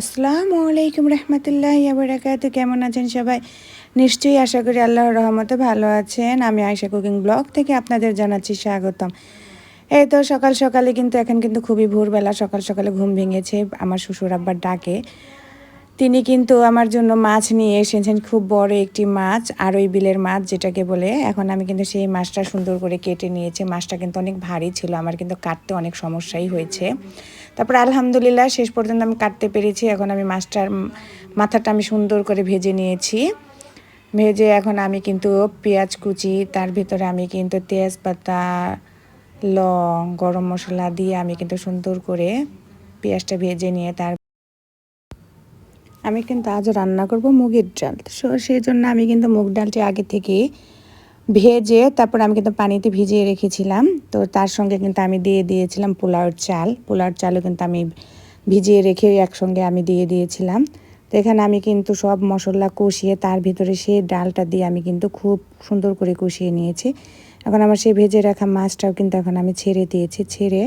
আসসালামু আলাইকুম রহমতুল্লাহ আবরাকাত কেমন আছেন সবাই? নিশ্চয়ই আশা করি আল্লাহর রহমতে ভালো আছেন। আমি আয়সা কুকিং ব্লগ থেকে আপনাদের জানাচ্ছি স্বাগতম। এই তো সকাল সকালে কিন্তু, এখন কিন্তু খুবই ভোরবেলা, সকাল সকালে ঘুম ভেঙেছে। আমার শ্বশুর আব্বার ডাকে। তিনি কিন্তু আমার জন্য মাছ নিয়ে এসেছেন। খুব বড় একটি মাছ আর ওই বিলের মাছ যেটাকে বলে। এখন আমি কিন্তু সেই মাছটা সুন্দর করে কেটে নিয়েছি। মাছটা কিন্তু অনেক ভারী ছিল, আমার কিন্তু কাটতে অনেক সমস্যাই হয়েছে। তারপর আলহামদুলিল্লাহ শেষ পর্যন্ত আমি কাটতে পেরেছি। এখন আমি মাছটার মাথাটা আমি সুন্দর করে ভেজে নিয়েছি। ভেজে এখন আমি কিন্তু পেঁয়াজ কুচি, তার ভিতরে আমি কিন্তু তেজপাতা, লং, গরম মশলা দিয়ে আমি কিন্তু সুন্দর করে পেঁয়াজটা ভেজে নিয়ে তার আমি কিন্তু আজও রান্না করব মুগের ডাল। সো, সেই জন্য আমি কিন্তু মুগ ডালটি আগে থেকে ভেজে, তারপর আমি কিন্তু পানিতে ভিজিয়ে রেখেছিলাম। তো তার সঙ্গে কিন্তু আমি দিয়ে দিয়েছিলাম পোলাওর চাল। পোলাওর চালও কিন্তু আমি ভিজিয়ে রেখে একসঙ্গে আমি দিয়ে দিয়েছিলাম। তো এখানে আমি কিন্তু সব মশলা কষিয়ে, তার ভিতরে সেই ডালটা দিয়ে আমি কিন্তু খুব সুন্দর করে কষিয়ে নিয়েছি। এখন আমার সেই ভেজে রাখা মাছটাও কিন্তু এখন আমি ছেড়ে দিয়েছি। ছেড়ে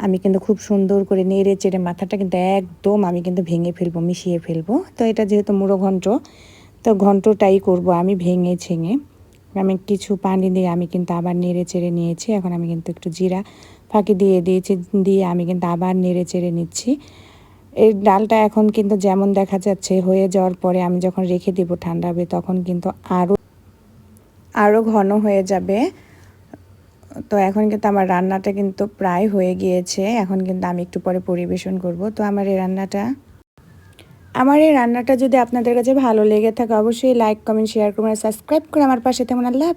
আমি কিন্তু খুব সুন্দর করে নেড়ে চেড়ে মাথাটা কিন্তু একদম আমি কিন্তু ভেঙে ফেলব, মিশিয়ে ফেলব। তো এটা যেহেতু মুড়ো ঘন্ট, তো ঘন্টটাই করব আমি ভেঙে ছেঙে। আমি কিছু পানি দিয়ে আমি কিন্তু আবার নেড়ে চেড়ে নিয়েছি। এখন আমি কিন্তু একটু জিরা ফাঁকি দিয়ে দিয়েছি, দিয়ে আমি কিন্তু আবার নেড়ে চেড়ে নিচ্ছি। এই ডালটা এখন কিন্তু যেমন দেখা যাচ্ছে হয়ে যাওয়ার পরে আমি যখন রেখে দেবো ঠান্ডা হবে তখন কিন্তু আরও আরও ঘন হয়ে যাবে। তো এখন কিন্তু আমার রান্নাটা কিন্তু প্রায় হয়ে গিয়েছে। এখন কিন্তু আমি একটু পরে পরিবেশন করব। তো আমার এই রান্নাটা, আমার এই রান্নাটা যদি আপনাদের কাছে ভালো লেগে থাকে, অবশ্যই লাইক কমেন্ট শেয়ার করবেন সাবস্ক্রাইব করে আমার পাশে তেমন আল্লাহ